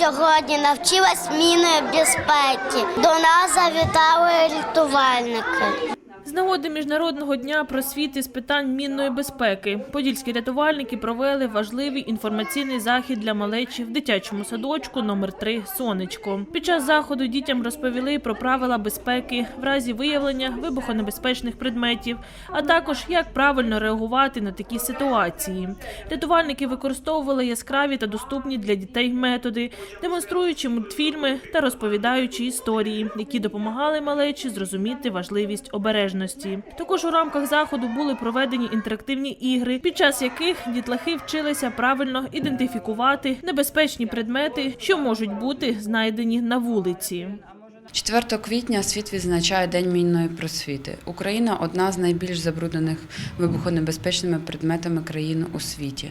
сьогодні навчилась мінної безпеки. До нас завітали рятувальники. З нагоди міжнародного дня просвіти з питань мінної безпеки подільські рятувальники провели важливий інформаційний захід для малечі в дитячому садочку номер 3 Сонечко. Під час заходу дітям розповіли про правила безпеки в разі виявлення вибухонебезпечних предметів, а також як правильно реагувати на такі ситуації. Рятувальники використовували яскраві та доступні для дітей методи, демонструючи мультфільми та розповідаючи історії, які допомагали малечі зрозуміти важливість обережності. Також у рамках заходу були проведені інтерактивні ігри, під час яких дітлахи вчилися правильно ідентифікувати небезпечні предмети, що можуть бути знайдені на вулиці. 4 квітня світ відзначає День мінної просвіти. Україна одна з найбільш забруднених вибухонебезпечними предметами країн у світі.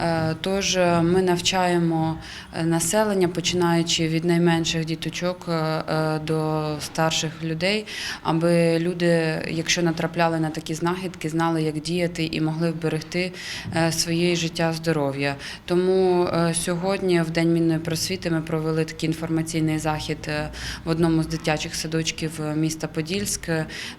Е, Тож е, ми навчаємо е, населення, починаючи від найменших діточок до старших людей, аби люди, якщо натрапляли на такі знахідки, знали, як діяти і могли вберегти своє життя, здоров'я. Тому сьогодні, в День мінної просвіти, ми провели такий інформаційний захід в одному з дитячих садочків е, міста Подільськ.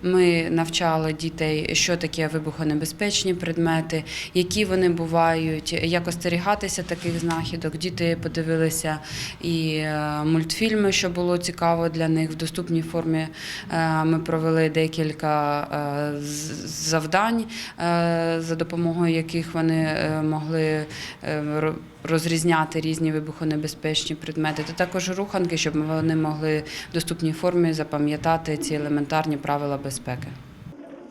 Ми навчали дітей, що таке вибухонебезпечні предмети, які вони бувають, як остерігатися таких знахідок. Діти подивилися і е, мультфільми, що було цікаво для них в доступній формі. Е, Ми провели декілька завдань, за допомогою яких вони могли розрізняти різні вибухонебезпечні предмети, та також руханки, щоб вони могли в доступній формі запам'ятати ці елементарні правила безпеки.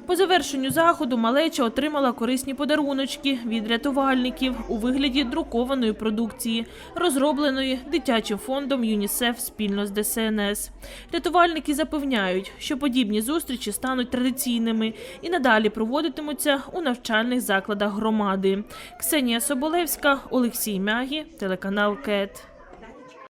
По завершенню заходу малеча отримала корисні подаруночки від рятувальників у вигляді друкованої продукції, розробленої дитячим фондом ЮНІСЕФ спільно з ДСНС. Рятувальники запевняють, що подібні зустрічі стануть традиційними і надалі проводитимуться у навчальних закладах громади. Ксенія Соболевська, Олексій Мягі, телеканал КЕТ.